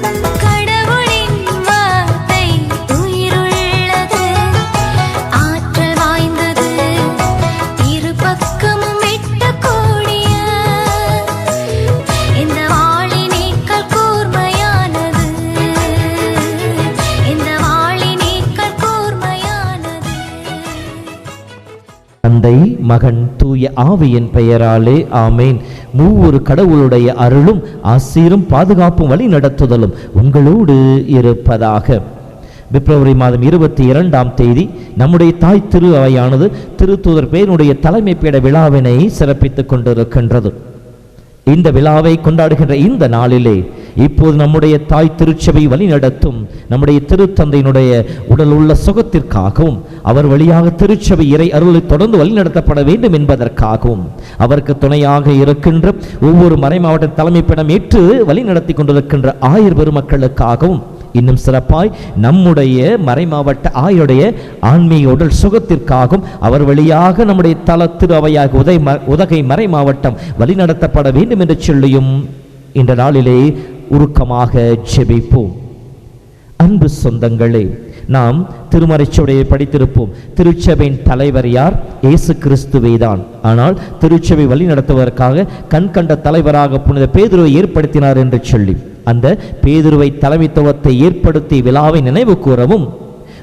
Bye. தந்தை மகன் தூய ஆவியின் பெயராலே ஆமேன். மூவொரு கடவுளுடைய அருளும் ஆசீரும் பாதுகாப்பும் வழி நடத்துதலும் உங்களோடு இருப்பதாக. பிப்ரவரி மாதம் இருபத்தி இரண்டாம் தேதி நம்முடைய தாய் திரு அவையானது திருத்தூதர் பேருடைய தலைமை பீட விழாவினை சிறப்பித்துக் கொண்டிருக்கின்றது. இந்த விழாவை கொண்டாடுகின்ற இந்த நாளிலே இப்போது நம்முடைய தாய் திருச்சபை வழிநடத்தும் நம்முடைய திருத்தந்தையினுடைய உடல் உள்ள சுகத்திற்காகவும் அவர் வழியாக திருச்சபை இறை அருளை தொடர்ந்து வழி நடத்தப்பட வேண்டும் என்பதற்காகவும் அவருக்கு துணையாக இருக்கின்ற ஒவ்வொரு மறைமாவட்ட தலைமைப்பிடம் ஏற்று வழி நடத்தி கொண்டிருக்கின்ற ஆயர் பெருமக்களுக்காகவும் இன்னும் சிறப்பாய் நம்முடைய மறைமாவட்ட ஆயுடைய ஆன்மீக உடல் சுகத்திற்காகவும் அவர் வழியாக நம்முடைய தல திரு அவையாக உதை ம- உதகை மறை மாவட்டம் வழிநடத்தப்பட வேண்டும் என்று சொல்லியும் இந்த நாளிலே உருக்கமாக ஜெபிப்போம். அன்பு சொந்தங்களே நாம் திருமறைச்சுவடையை படித்திருப்போம். திருச்சபையின் தலைவர் யார்? இயேசு கிறிஸ்துவே தான். ஆனால் திருச்சபை வழி நடத்துவதற்காக கண்கண்ட தலைவராக புனித பேதுருவை ஏற்படுத்தினார் என்று சொல்லி அந்த பேதுருவை தலைமைத்துவத்தை ஏற்படுத்தி விழாவை நினைவு கூறவும்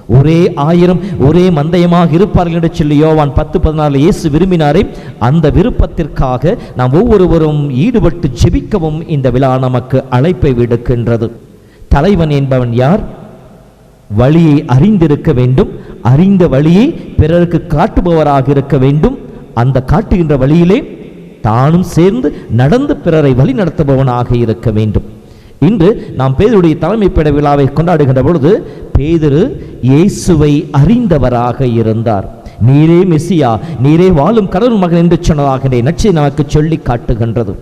ஒரே ஆயிரம் ஒரே மந்தயமாக இருப்பார்கள் என்று சொல்லி யோவான் பத்து பதினாலு இயேசு விரும்பினாரே. அந்த விருப்பத்திற்காக நாம் ஒவ்வொருவரும் ஈடுபட்டு ஜெபிக்கவும் இந்த விழா நமக்கு அழைப்பை விடுக்கின்றது. தலைவன் என்பவன் யார்? வழியை அறிந்திருக்க வேண்டும். அறிந்த வழியை பிறருக்கு காட்டுபவராக இருக்க வேண்டும். அந்த காட்டுகின்ற வழியிலே தானும் சேர்ந்து நடந்து பிறரை வழி நடத்துபவனாக இருக்க வேண்டும். இன்று நாம் பேதருடைய தலைமைப்பட விழாவை கொண்டாடுகின்ற பொழுது பேதரு இயேசுவை அறிந்தவராக இருந்தார். நீரே மெசியா நீரே வாழும் கடவுள் மகன் என்று சொன்னதாக நச்சை நமக்கு சொல்லி காட்டுகின்றது.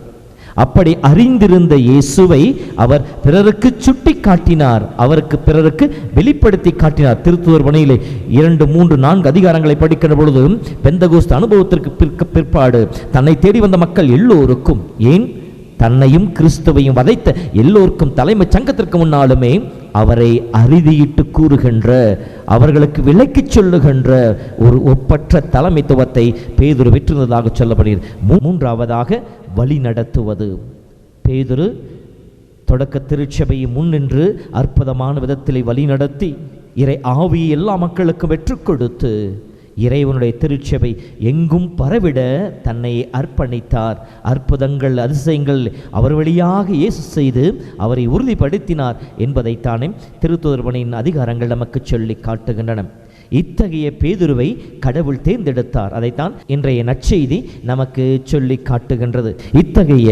அப்படி அறிந்திருந்த இயேசுவை அவர் பிறருக்கு சுட்டி காட்டினார். அவருக்கு பிறருக்கு வெளிப்படுத்தி காட்டினார். திருத்துவர் பணியிலே இரண்டு மூன்று நான்கு அதிகாரங்களை படிக்கிற பொழுது பெந்தகோஸ்த் அனுபவத்திற்கு பிற்க- பிற்பாடு தன்னை தேடி வந்த மக்கள் எல்லோருக்கும் ஏன் தன்னையும் கிறிஸ்துவையும் வதைத்த எல்லோருக்கும் தலைமைச் சங்கத்திற்கு முன்னாலுமே அவரை அறுதியிட்டு கூறுகின்ற அவர்களுக்கு விலக்கி சொல்லுகின்ற ஒரு ஒப்பற்ற தலைமைத்துவத்தை பேதுரு பெற்றிருந்ததாக சொல்லப்படுகிறது. மூன்றாவதாக வழி நடத்துவது. பேதுரு தொடக்க திருச்சபையை முன்னின்று அற்புதமான விதத்திலே வழிநடத்தி இறை ஆவியை எல்லா மக்களுக்கும் வெற்றுக் கொடுத்து இறைவனுடைய திருச்சபை எங்கும் பரவிட தன்னை அர்ப்பணித்தார். அற்புதங்கள் அதிசயங்கள் அவர் வழியாக இயேசு செய்து அவரை உறுதிப்படுத்தினார் என்பதைத்தானே திருத்துதர்பணியின் அதிகாரங்கள் நமக்கு சொல்லி காட்டுகின்றன. இத்தகைய பேதுருவை கடவுள் தேர்ந்தெடுத்தார். அதைத்தான் இன்றைய நற்செய்தி நமக்கு சொல்லி காட்டுகின்றது. இத்தகைய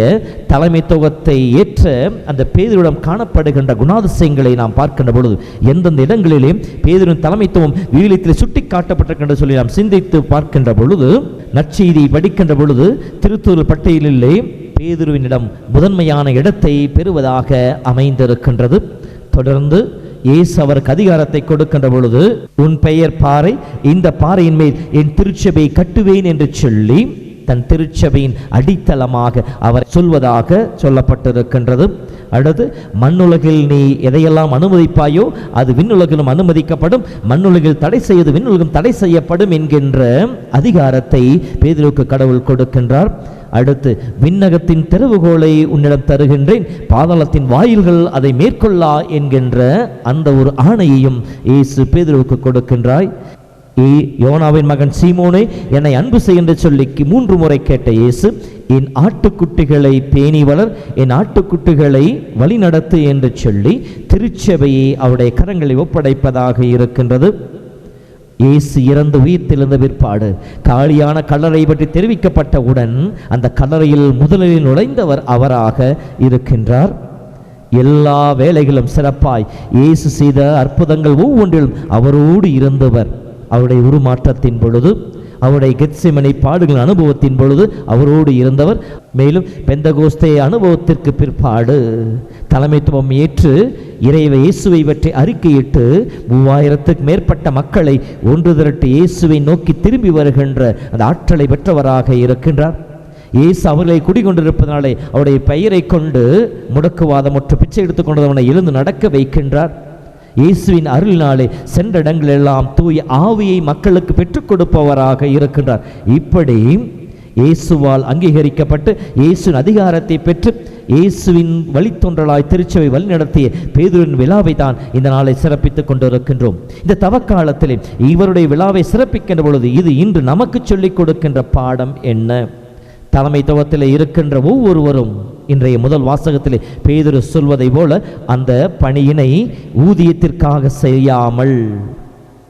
தலைமைத்துவத்தை ஏற்ற அந்த பேதுருவிடம் காணப்படுகின்ற குணாதிசயங்களை நாம் பார்க்கின்ற பொழுது எந்தெந்த இடங்களிலே பேதுருவின் தலைமைத்துவம் விவிலியத்தில் சுட்டி காட்டப்பட்டிருக்கின்ற சொல்லி நாம் சிந்தித்து பார்க்கின்ற பொழுது நற்செய்தி படிக்கின்ற பொழுது திருத்தூர் பட்டியலிலே பேதுருவினிடம் முதன்மையான இடத்தை பெறுவதாக அமைந்திருக்கின்றது. தொடர்ந்து இயேசு அவருக்கு அதிகாரத்தை கொடுக்கின்ற பொழுது உன் பெயர் பாறை இந்த பாறையின் மேல் என் திருச்சபையை கட்டுவேன் என்று சொல்லி தன் திருச்சபையின் அடித்தளமாக அவர் சொல்வதாக சொல்லப்பட்டிருக்கின்றது. அடுத்து மண்ணுலகில் நீ எதையெல்லாம் அனுமதிப்பாயோ அது விண்ணுலகிலும் அனுமதிக்கப்படும். மண்ணுலகில் தடை செய்வது விண்ணுலகம் தடை செய்யப்படும் என்கின்ற அதிகாரத்தை பேதிருக்கு கடவுள் கொடுக்கின்றார். அடுத்து விண்ணகத்தின் திறவுகோலை உன்னிடம் தருகின்றேன். பாதாளத்தின் வாயில்கள் அதை மேற்கொள்ளா என்கின்ற அந்த ஒரு ஆணையையும் இயேசு பேதுருவுக்கு கொடுக்கின்றாய். ஏ யோனாவின் மகன் சீமோனே என்னை அன்பு செய் என்று சொல்லி மூன்று முறை கேட்ட இயேசு என் ஆட்டுக்குட்டிகளை பேணி வளர் என் ஆட்டுக்குட்டிகளை வழிநடத்து என்று சொல்லி திருச்சபையை அவருடைய கரங்களை ஒப்படைப்பதாக இருக்கின்றது. இயேசு இறந்து உயிர்த்தெழுந்த பிற்பாடு காலியான கல்லறை பற்றி தெரிவிக்கப்பட்டவுடன் அந்த கல்லறையில் முதலில் நுழைந்தவர் அவராக இருக்கின்றார். எல்லா வேலைகளும் சிறப்பாய். இயேசு செய்த அற்புதங்கள் ஒவ்வொன்றிலும் அவரோடு இருந்தவர். அவருடைய உருமாற்றத்தின் பொழுது அவருடைய கெட்சிமனை பாடுகள் அனுபவத்தின் பொழுது அவரோடு இருந்தவர். மேலும் பெந்தகோஸ்தே அனுபவத்திற்கு பிற்பாடு தலைமைத்துவம் ஏற்று இறைவை இயேசுவை பற்றி அறிக்கையிட்டு மூவாயிரத்துக்கு மேற்பட்ட மக்களை ஒன்று திரட்டு இயேசுவை நோக்கி திரும்பி வருகின்ற அந்த ஆற்றலை பெற்றவராக இருக்கின்றார். இயேசு அவர்களை குடிகொண்டிருப்பதனாலே அவருடைய பெயரை கொண்டு முடக்குவாதம் மற்றும் பிச்சை எடுத்துக்கொண்டவனை எழுந்து நடக்க வைக்கின்றார். இயேசுவின் அருளினாலே சென்ற இடங்களெல்லாம் தூய ஆவியை மக்களுக்கு பெற்றுக் கொடுப்பவராக இருக்கின்றார். இப்படி இயேசுவால் அங்கீகரிக்கப்பட்டு இயேசுவின் அதிகாரத்தை பெற்று இயேசுவின் வழித்தொன்றலாய் திருச்சபை வழிநடத்திய பேதுரின் விழாவை தான் இந்த நாளை சிறப்பித்துக் கொண்டிருக்கின்றோம். இந்த தவக்காலத்திலே இவருடைய விழாவை சிறப்பிக்கின்ற பொழுது இது இன்று நமக்கு சொல்லிக் கொடுக்கின்ற பாடம் என்ன? தலைமைத்துவத்தில் இருக்கின்ற ஒவ்வொருவரும் இன்றைய முதல் வாசகத்திலே பேதுரு சொல்வதை போல அந்த பணியினை ஊதியத்திற்காக செய்யாமல்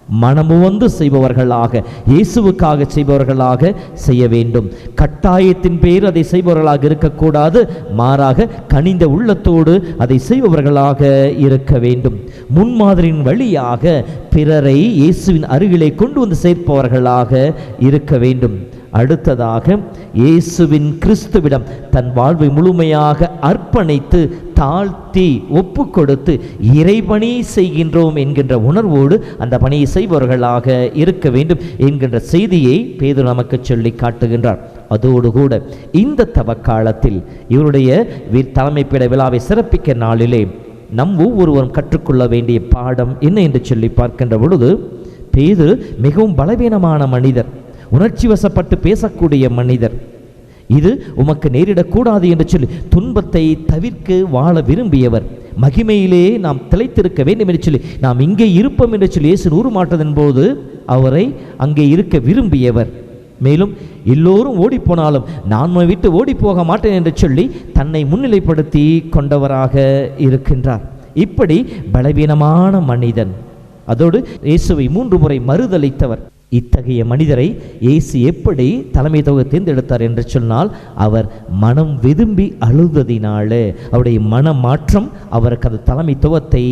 மனமுவந்து செய்பவர்களாக இயேசுவுக்காக செய்பவர்களாக செய்ய வேண்டும். கட்டாயத்தின் பேர் அதை செய்பவர்களாக இருக்கக்கூடாது மாறாக கனிந்த உள்ளத்தோடு அதை செய்பவர்களாக இருக்க வேண்டும். முன்மாதிரியின் வழியாக பிறரை இயேசுவின் அருகிலே கொண்டு வந்து சேர்ப்பவர்களாக இருக்க வேண்டும். அடுத்ததாக இயேசுவின் கிறிஸ்துவிடம் தன் வாழ்வை முழுமையாக அர்ப்பணித்து தாழ்த்தி ஒப்பு கொடுத்து இறைபணி செய்கின்றோம் என்கின்ற உணர்வோடு அந்த பணியை செய்பவர்களாக இருக்க வேண்டும் என்கின்ற செய்தியை பேது நமக்கு சொல்லி காட்டுகின்றார். அதோடு கூட இந்த தவக்காலத்தில் இவருடைய தலைமைப்பிட விழாவை சிறப்பிக்க நாளிலே நம் ஒவ்வொருவரும் கற்றுக்கொள்ள வேண்டிய பாடம் என்ன என்று சொல்லி பார்க்கின்ற பொழுது பேது மிகவும் பலவீனமான மனிதர். உணர்ச்சி வசப்பட்டு பேசக்கூடிய மனிதர். இது உமக்கு நேரிடக்கூடாது என்று சொல்லி துன்பத்தை தவிர்க்க வாழ விரும்பியவர். மகிமையிலே நாம் திளைத்திருக்க வேண்டும் என்று சொல்லி நாம் இங்கே இருப்போம் என்று சொல்லி இயேசு உருமாற்றதன் போது அவரை அங்கே இருக்க விரும்பியவர். மேலும் எல்லோரும் ஓடிப்போனாலும் நான் விட்டு ஓடி போக மாட்டேன் என்று சொல்லி தன்னை முன்னிலைப்படுத்தி கொண்டவராக இருக்கின்றார். இப்படி பலவீனமான மனிதன். அதோடு இயேசுவை மூன்று முறை மறுதளித்தவர் இத்தகைய மனிதரை இயேசு எப்படி தலைமை தொகை தேர்ந்தெடுத்தார் என்று சொன்னால் அவர் மனம் விரும்பி அழுததினாலே. அவருடைய மன மாற்றம் அவருக்கு அந்த தலைமைத்துவத்தை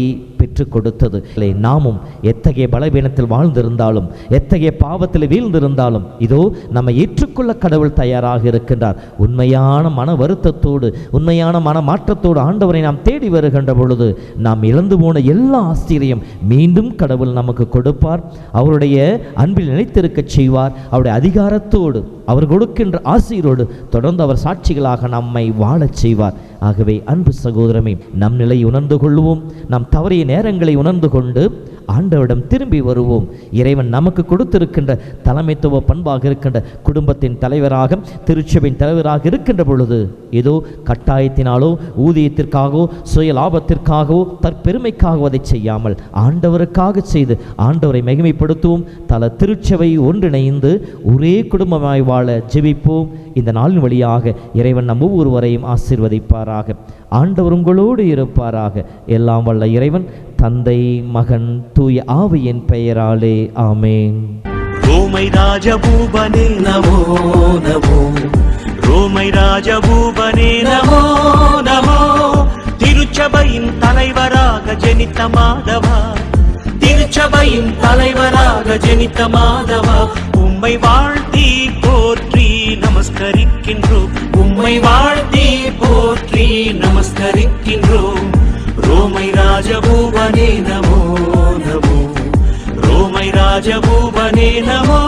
பெற்றுக் கொடுத்தது நாமும் எத்தகைய பலவீனத்தில் வாழ்ந்திருந்தாலும் எத்தகைய பாவத்தில் வீழ்ந்திருந்தாலும் இதோ நம்ம ஏற்றுக்கொள்ள கடவுள் தயாராக இருக்கின்றார். உண்மையான மன வருத்தத்தோடு உண்மையான மன மாற்றத்தோடு ஆண்டவரை நாம் தேடி வருகின்ற பொழுது நாம் இழந்து போன எல்லா ஆச்சரியம் மீண்டும் கடவுள் நமக்கு கொடுப்பார். அவருடைய அன்பில் நினைத்திருக்க செய்வார். அவருடைய அதிகாரத்தோடு அவர் கொடுக்கின்ற ஆசிரியரோடு தொடர்ந்து அவர் சாட்சிகளாக நம்மை வாழச் செய்வார். ஆகவே அன்பு சகோதரமே நம் நிலையை உணர்ந்து கொள்வோம் நாம் தவறிய நேரங்களை உணர்ந்து கொண்டு ஆண்டவரிடம் திரும்பி வருவோம். இறைவன் நமக்கு கொடுத்திருக்கின்ற தலைமைத்துவ பண்பாக இருக்கின்ற குடும்பத்தின் தலைவராக திருச்சபையின் தலைவராக இருக்கின்ற பொழுது ஏதோ கட்டாயத்தினாலோ ஊதியத்திற்காகவோ சுய லாபத்திற்காகவோ தற்பெருமைக்காகவோ அதை செய்யாமல் ஆண்டவருக்காக செய்து ஆண்டவரை மகிமைப்படுத்துவோம். தல திருச்சபை ஒன்றிணைந்து ஒரே குடும்பமாய் வாழ ஜெபிப்போம். இந்த நாளின் வழியாக இறைவன் நம் ஒவ்வொருவரையும் இருப்பாராக. ஆண்டவர் உங்களோடு இருப்பாராக. எல்லாம் வல்ல இறைவன் தந்தை மகன் தூய ஆவியின் பெயராலே. ஆமேன். ரோமை ராஜபூபனே நமோ நமோ. ரோமை ராஜபூபனே நமோ நமோ. திருச்சபையின் தலைவராக ஜெனித்த மாதவா. திருச்சபையின் தலைவராக ஜெனித்த மாதவா. உம்மை வாழ்த்தி போற்றி நமஸ்கரிக்கின்றோம். உம்மை வாழ் ரோமை ராஜபூபனே நமோ நமோ ரோமை ராஜபூபனே நமோ